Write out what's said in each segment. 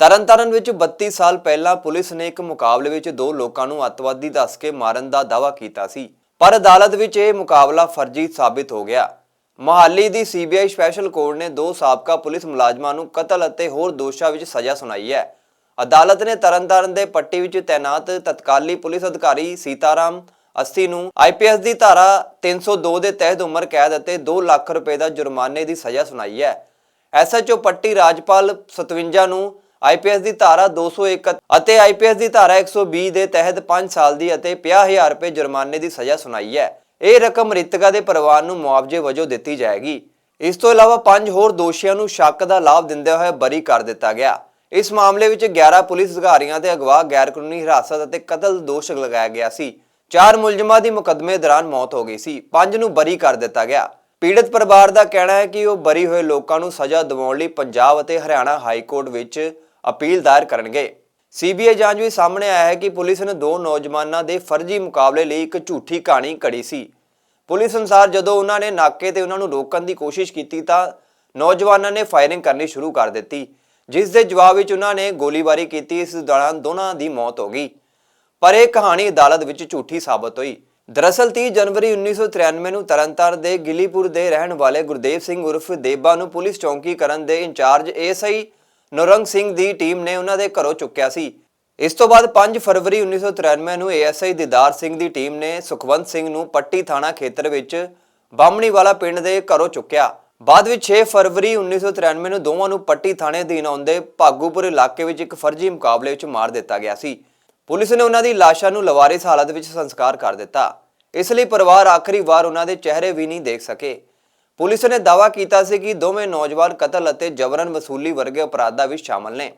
ਤਰਨਤਾਰਨ ਵਿੱਚ 32 ਸਾਲ ਪਹਿਲਾਂ ਪੁਲਿਸ ਨੇ ਇੱਕ ਮੁਕਾਬਲੇ ਵਿੱਚ ਦੋ ਲੋਕਾਂ ਨੂੰ ਅੱਤਵਾਦੀ ਦੱਸ ਕੇ ਮਾਰਨ ਦਾ ਦਾਅਵਾ ਕੀਤਾ ਸੀ। ਪਰ ਅਦਾਲਤ ਵਿੱਚ ਇਹ ਮੁਕਾਬਲਾ ਫਰਜ਼ੀ ਸਾਬਿਤ ਹੋ ਗਿਆ। ਮਹਾਲੀ ਦੀ ਸੀਬੀਆਈ ਸਪੈਸ਼ਲ ਕੋਰਟ ਨੇ ਦੋ ਸਾਬਕਾ ਪੁਲਿਸ ਮੁਲਾਜ਼ਮਾਂ ਨੂੰ ਕਤਲ ਅਤੇ ਹੋਰ ਦੋਸ਼ਾਂ ਵਿੱਚ ਸਜ਼ਾ ਸੁਣਾਈ ਹੈ। ਅਦਾਲਤ ਨੇ ਤਰਨਤਾਰਨ ਦੇ ਪੱਟੀ ਵਿੱਚ ਤਾਇਨਾਤ ਤਤਕਾਲੀ ਪੁਲਿਸ ਅਧਿਕਾਰੀ ਸੀਤਾਰਾਮ ਅਸਥੀ ਨੂੰ ਆਈਪੀਐਸ ਦੀ ਧਾਰਾ 302 ਦੇ ਤਹਿਤ ਉਮਰ ਕੈਦ ਅਤੇ 2 ਲੱਖ ਰੁਪਏ ਦਾ ਜੁਰਮਾਨੇ ਦੀ ਸਜ਼ਾ ਸੁਣਾਈ ਹੈ। ਐਸਐਚਓ ਪੱਟੀ ਰਾਜਪਾਲ 57 ਨੂੰ ਆਈਪੀਐਸ ਦੀ ਧਾਰਾ 201 ਅਤੇ ਆਈਪੀਐਸ ਦੀ ਧਾਰਾ 120 ਦੇ ਤਹਿਤ 5 ਸਾਲ ਦੀ ਅਤੇ 50000 ਰੁਪਏ ਜੁਰਮਾਨੇ ਦੀ ਸਜ਼ਾ ਸੁਣਾਈ ਹੈ। ਇਹ ਰਕਮ ਮ੍ਰਿਤਕਾ ਦੇ ਪਰਿਵਾਰ ਨੂੰ ਮੁਆਵਜ਼ੇ ਵਜੋਂ ਦਿੱਤੀ ਜਾਏਗੀ। ਇਸ ਤੋਂ ਇਲਾਵਾ ਪੰਜ ਹੋਰ ਦੋਸ਼ੀਆਂ ਨੂੰ ਸ਼ੱਕ ਦਾ ਲਾਭ ਦਿੰਦੇ ਹੋਏ ਬਰੀ ਕਰ ਦਿੱਤਾ ਗਿਆ। ਇਸ ਮਾਮਲੇ ਵਿੱਚ 11 ਪੁਲਿਸ ਅਧਿਕਾਰੀਆਂ ਤੇ ਅਗਵਾ ਗੈਰ ਕਾਨੂੰਨੀ ਹਿਰਾਸਤ ਅਤੇ ਕਤਲ ਦੋਸ਼ ਲਗਾਇਆ ਗਿਆ ਸੀ। ਚਾਰ ਮੁਲਜ਼ਮਾਂ ਦੀ ਮੁਕੱਦਮੇ ਦੌਰਾਨ ਮੌਤ ਹੋ ਗਈ ਸੀ। ਪੰਜ ਨੂੰ ਬਰੀ ਕਰ ਦਿੱਤਾ ਗਿਆ। ਪੀੜਤ ਪਰਿਵਾਰ ਦਾ ਕਹਿਣਾ ਹੈ ਕਿ ਉਹ ਬਰੀ ਹੋਏ ਲੋਕਾਂ ਨੂੰ ਸਜ਼ਾ ਦਿਵਾਉਣ ਲਈ ਪੰਜਾਬ ਅਤੇ ਹਰਿਆਣਾ ਹਾਈ ਕੋਰਟ ਵਿੱਚ ਅਪੀਲ ਦਾਇਰ ਕਰਨਗੇ। ਸੀਬੀਆਈ ਜਾਂਚ ਵਿੱਚ ਸਾਹਮਣੇ ਆਇਆ ਹੈ ਕਿ ਪੁਲਿਸ ਨੇ ਦੋ ਨੌਜਵਾਨਾਂ ਦੇ ਫਰਜ਼ੀ ਮੁਕਾਬਲੇ ਲਈ ਇੱਕ ਝੂਠੀ ਕਹਾਣੀ ਘੜੀ ਸੀ। ਪੁਲਿਸ ਅਨੁਸਾਰ ਜਦੋਂ ਉਹਨਾਂ ਨੇ ਨਾਕੇ ਤੇ ਉਹਨਾਂ ਨੂੰ ਰੋਕਣ ਦੀ ਕੋਸ਼ਿਸ਼ ਕੀਤੀ ਤਾਂ ਨੌਜਵਾਨਾਂ ਨੇ ਫਾਇਰਿੰਗ ਕਰਨੀ ਸ਼ੁਰੂ ਕਰ ਦਿੱਤੀ, ਜਿਸ ਦੇ ਜਵਾਬ ਵਿੱਚ ਉਹਨਾਂ ਨੇ ਗੋਲੀਬਾਰੀ ਕੀਤੀ, ਇਸ ਦੌਰਾਨ ਦੋਨਾਂ ਦੀ ਮੌਤ ਹੋ ਗਈ। ਪਰ ਇਹ ਕਹਾਣੀ ਅਦਾਲਤ ਵਿੱਚ ਝੂਠੀ ਸਾਬਤ ਹੋਈ। ਦਰਅਸਲ 30 ਜਨਵਰੀ 1993 ਨੂੰ ਤਰਨਤਾਰਨ ਦੇ ਗਿੱਲੀਪੁਰ ਦੇ ਰਹਿਣ ਵਾਲੇ ਗੁਰਦੇਵ ਸਿੰਘ ਉਰਫ ਦੇਬਾ ਨੂੰ ਪੁਲਿਸ ਚੌਂਕੀ ਕਰਨ ਦੇ ਇੰਚਾਰਜ ਏਐਸਆਈ ਨਰੰਗ ਸਿੰਘ ਦੀ ਟੀਮ ਨੇ ਉਹਨਾਂ ਦੇ ਘਰੋਂ ਚੁੱਕਿਆ ਸੀ। ਇਸ ਤੋਂ ਬਾਅਦ 5 ਫਰਵਰੀ 1993 ਨੂੰ ਏਐਸਆਈ ਦਿਦਾਰ ਸਿੰਘ ਦੀ ਟੀਮ ਨੇ ਸੁਖਵੰਤ ਸਿੰਘ ਨੂੰ ਪੱਟੀ ਥਾਣਾ ਖੇਤਰ ਵਿੱਚ ਬਾਹਮਣੀ ਵਾਲਾ ਪਿੰਡ ਦੇ ਘਰੋਂ ਚੁੱਕਿਆ। ਬਾਅਦ ਵਿੱਚ 6 ਫਰਵਰੀ 1993 ਨੂੰ ਦੋਵਾਂ ਨੂੰ ਪੱਟੀ ਥਾਣੇ ਅਧੀਨ ਆਉਂਦੇ ਭਾਗੂਪੁਰ ਇਲਾਕੇ ਵਿੱਚ ਇੱਕ ਫਰਜ਼ੀ ਮੁਕਾਬਲੇ ਵਿੱਚ ਮਾਰ ਦਿੱਤਾ ਗਿਆ ਸੀ। ਪੁਲਿਸ ਨੇ ਉਹਨਾਂ ਦੀ ਲਾਸ਼ਾਂ ਨੂੰ ਲਵਾਰਿਸ ਹਾਲਤ ਵਿੱਚ ਸੰਸਕਾਰ ਕਰ ਦਿੱਤਾ। ਇਸ ਲਈ ਪਰਿਵਾਰ ਆਖਰੀ ਵਾਰ ਉਹਨਾਂ ਦੇ ਚਿਹਰੇ ਵੀ ਨਹੀਂ ਦੇਖ ਸਕੇ। ਪੁਲਿਸ ਨੇ ਦਾਅਵਾ ਕੀਤਾ ਸੀ ਕਿ ਦੋਵੇਂ ਨੌਜਵਾਨ ਕਤਲ ਅਤੇ ਜਬਰਨ ਵਸੂਲੀ ਵਰਗੇ ਅਪਰਾਧਾਂ ਵਿੱਚ ਸ਼ਾਮਲ ਨੇ।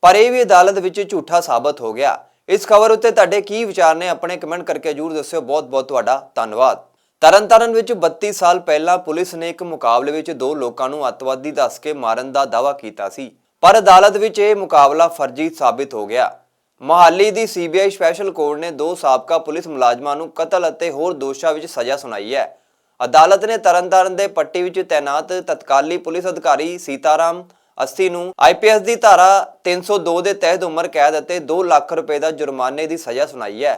ਪਰ ਇਹ ਵੀ ਅਦਾਲਤ ਵਿੱਚ ਝੂਠਾ ਸਾਬਤ ਹੋ ਗਿਆ। ਇਸ ਖਬਰ ਉੱਤੇ ਤੁਹਾਡੇ ਕੀ ਵਿਚਾਰ ਨੇ ਆਪਣੇ ਕਮੈਂਟ ਕਰਕੇ ਜਰੂਰ ਦੱਸਿਓ। ਬਹੁਤ ਬਹੁਤ ਤੁਹਾਡਾ ਧੰਨਵਾਦ। ਤਰਨਤਾਰਨ ਵਿੱਚ 32 ਸਾਲ ਪਹਿਲਾਂ ਪੁਲਿਸ ਨੇ ਇੱਕ ਮੁਕਾਬਲੇ ਵਿੱਚ ਦੋ ਲੋਕਾਂ ਨੂੰ ਅੱਤਵਾਦੀ ਦੱਸ ਕੇ ਮਾਰਨ ਦਾ ਦਾਅਵਾ ਕੀਤਾ ਸੀ। ਪਰ ਅਦਾਲਤ ਵਿੱਚ ਇਹ ਮੁਕਾਬਲਾ ਫਰਜ਼ੀ ਸਾਬਿਤ ਹੋ ਗਿਆ। ਮਹਾਲੀ ਦੀ ਸੀਬੀਆਈ ਸਪੈਸ਼ਲ ਕੋਰਟ ਨੇ ਦੋ ਸਾਬਕਾ ਪੁਲਿਸ ਮੁਲਾਜ਼ਮਾਂ ਨੂੰ ਕਤਲ ਅਤੇ ਹੋਰ ਦੋਸ਼ਾਂ ਵਿੱਚ ਸਜ਼ਾ ਸੁਣਾਈ ਹੈ। ਅਦਾਲਤ ਨੇ ਤਰਨਤਾਰਨ ਦੇ ਪੱਟੀ ਵਿੱਚ ਤਾਇਨਾਤ ਤਤਕਾਲੀ ਪੁਲਿਸ ਅਧਿਕਾਰੀ ਸੀਤਾਰਾਮ ਅਸਥੀ ਨੂੰ ਆਈਪੀਐਸ ਦੀ ਧਾਰਾ 302 ਦੇ ਤਹਿਤ ਉਮਰ ਕੈਦ ਅਤੇ 2 ਲੱਖ ਰੁਪਏ ਦਾ ਜੁਰਮਾਨੇ ਦੀ ਸਜ਼ਾ ਸੁਣਾਈ ਹੈ।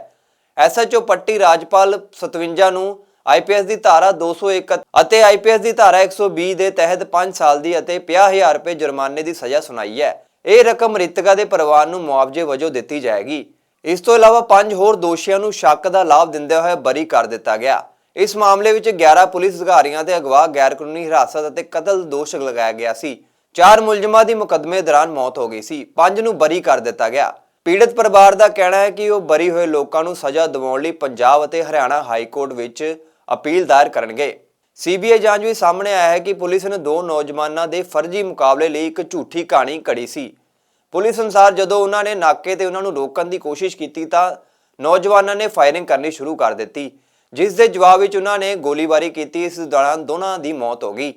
ਐਸਐਚਓ ਪੱਟੀ ਰਾਜਪਾਲ 57 ਨੂੰ ਆਈਪੀਐਸ ਦੀ ਧਾਰਾ 201 ਅਤੇ ਆਈਪੀਐਸ ਦੀ ਧਾਰਾ 120 ਦੇ ਤਹਿਤ 5 ਸਾਲ ਦੀ ਅਤੇ 50000 ਰੁਪਏ ਜੁਰਮਾਨੇ ਦੀ ਸਜ਼ਾ ਸੁਣਾਈ ਹੈ। ਇਹ ਰਕਮ ਮ੍ਰਿਤਕਾ ਦੇ ਪਰਿਵਾਰ ਨੂੰ ਮੁਆਵਜ਼ੇ ਵਜੋਂ ਦਿੱਤੀ ਜਾਏਗੀ। ਇਸ ਤੋਂ ਇਲਾਵਾ ਪੰਜ ਹੋਰ ਦੋਸ਼ੀਆਂ ਨੂੰ ਸ਼ੱਕ ਦਾ ਲਾਭ ਦਿੰਦੇ ਹੋਏ ਬਰੀ ਕਰ ਦਿੱਤਾ ਗਿਆ। ਇਸ ਮਾਮਲੇ ਵਿੱਚ 11 ਪੁਲਿਸ ਅਧਿਕਾਰੀਆਂ ਤੇ ਅਗਵਾ, ਗੈਰਕਾਨੂੰਨੀ ਹਿਰਾਸਤ ਅਤੇ ਕਤਲ ਦੋਸ਼ ਲਗਾਇਆ ਗਿਆ ਸੀ। ਚਾਰ ਮੁਲਜ਼ਮਾਂ ਦੀ ਮੁਕੱਦਮੇ ਦੌਰਾਨ ਮੌਤ ਹੋ ਗਈ ਸੀ। ਪੰਜ ਨੂੰ ਬਰੀ ਕਰ ਦਿੱਤਾ ਗਿਆ। ਪੀੜਤ ਪਰਿਵਾਰ ਦਾ ਕਹਿਣਾ ਹੈ ਕਿ ਉਹ ਬਰੀ ਹੋਏ ਲੋਕਾਂ ਨੂੰ ਸਜ਼ਾ ਦਿਵਾਉਣ ਲਈ ਪੰਜਾਬ ਅਤੇ ਹਰਿਆਣਾ ਹਾਈ ਕੋਰਟ ਵਿੱਚ ਅਪੀਲ ਦਾਇਰ ਕਰਨਗੇ। ਸੀਬੀਆਈ ਜਾਂਚ ਵਿੱਚ ਸਾਹਮਣੇ ਆਇਆ ਹੈ ਕਿ ਪੁਲਿਸ ਨੇ ਦੋ ਨੌਜਵਾਨਾਂ ਦੇ ਫਰਜ਼ੀ ਮੁਕਾਬਲੇ ਲਈ ਇੱਕ ਝੂਠੀ ਕਹਾਣੀ ਘੜੀ ਸੀ। ਪੁਲਿਸ ਅਨੁਸਾਰ ਜਦੋਂ ਉਹਨਾਂ ਨੇ ਨਾਕੇ ਤੇ ਉਹਨਾਂ ਨੂੰ ਰੋਕਣ ਦੀ ਕੋਸ਼ਿਸ਼ ਕੀਤੀ ਤਾਂ ਨੌਜਵਾਨਾਂ ਨੇ ਫਾਇਰਿੰਗ ਕਰਨੀ ਸ਼ੁਰੂ ਕਰ ਦਿੱਤੀ। ਜਿਸ ਦੇ ਜਵਾਬ ਵਿੱਚ ਉਹਨਾਂ ਨੇ ਗੋਲੀਬਾਰੀ ਕੀਤੀ, ਇਸ ਦੌਰਾਨ ਦੋਨਾਂ ਦੀ ਮੌਤ ਹੋ ਗਈ।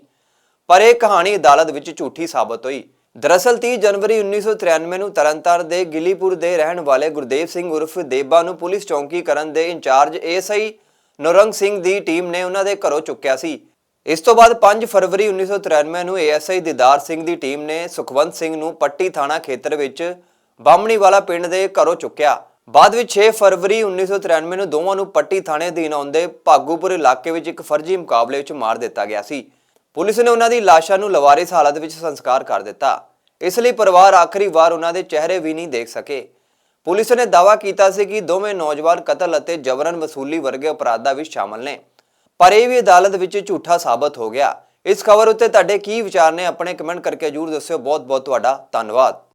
ਪਰ ਇਹ ਕਹਾਣੀ ਅਦਾਲਤ ਵਿੱਚ ਝੂਠੀ ਸਾਬਤ ਹੋਈ। ਦਰਅਸਲ 30 ਜਨਵਰੀ 1993 ਨੂੰ ਤਰਨਤਾਰਨ ਦੇ ਗਿੱਲੀਪੁਰ ਦੇ ਰਹਿਣ ਵਾਲੇ ਗੁਰਦੇਵ ਸਿੰਘ ਉਰਫ ਦੇਬਾ ਨੂੰ ਪੁਲਿਸ ਚੌਂਕੀ ਕਰਨ ਦੇ ਇੰਚਾਰਜ ਏਐਸਆਈ ਨਰੰਗ ਸਿੰਘ ਦੀ ਟੀਮ ਨੇ ਉਹਨਾਂ ਦੇ ਘਰੋਂ ਚੁੱਕਿਆ ਸੀ। ਇਸ ਤੋਂ ਬਾਅਦ 5 ਫਰਵਰੀ 1993 ਨੂੰ ਏਐਸਆਈ ਦਿਦਾਰ ਸਿੰਘ ਦੀ ਟੀਮ ਨੇ ਸੁਖਵੰਤ ਸਿੰਘ ਨੂੰ ਪੱਟੀ ਥਾਣਾ ਖੇਤਰ ਵਿੱਚ ਬਾਹਮਣੀਵਾਲਾ ਪਿੰਡ ਦੇ ਘਰੋਂ ਚੁੱਕਿਆ। ਬਾਅਦ ਵਿੱਚ 6 ਫਰਵਰੀ 1993 ਨੂੰ ਦੋਵਾਂ ਨੂੰ ਪੱਟੀ ਥਾਣੇ ਅਧੀਨ ਆਉਂਦੇ ਭਾਗੂਪੁਰ ਇਲਾਕੇ ਵਿੱਚ ਇੱਕ ਫਰਜ਼ੀ ਮੁਕਾਬਲੇ ਵਿੱਚ ਮਾਰ ਦਿੱਤਾ ਗਿਆ ਸੀ। ਪੁਲਿਸ ਨੇ ਉਹਨਾਂ ਦੀ ਲਾਸ਼ਾਂ ਨੂੰ ਲਵਾਰਿਸ ਹਾਲਤ ਵਿੱਚ ਸੰਸਕਾਰ ਕਰ ਦਿੱਤਾ। ਇਸ ਲਈ ਪਰਿਵਾਰ ਆਖਰੀ ਵਾਰ ਉਹਨਾਂ ਦੇ ਚਿਹਰੇ ਵੀ ਨਹੀਂ ਦੇਖ ਸਕੇ। ਪੁਲਿਸ ਨੇ ਦਾਅਵਾ ਕੀਤਾ ਸੀ ਕਿ ਦੋਵੇਂ ਨੌਜਵਾਨ ਕਤਲ ਅਤੇ ਜਬਰਨ ਵਸੂਲੀ ਵਰਗੇ ਅਪਰਾਧਾਂ ਵਿੱਚ ਸ਼ਾਮਲ ਨੇ। ਪਰ ਇਹ ਵੀ ਅਦਾਲਤ ਵਿੱਚ ਝੂਠਾ ਸਾਬਤ ਹੋ ਗਿਆ। ਇਸ ਖਬਰ ਉੱਤੇ ਤੁਹਾਡੇ ਕੀ ਵਿਚਾਰ ਨੇ, ਆਪਣੇ ਕਮੈਂਟ ਕਰਕੇ ਜਰੂਰ ਦੱਸਿਓ। ਬਹੁਤ ਬਹੁਤ ਤੁਹਾਡਾ ਧੰਨਵਾਦ।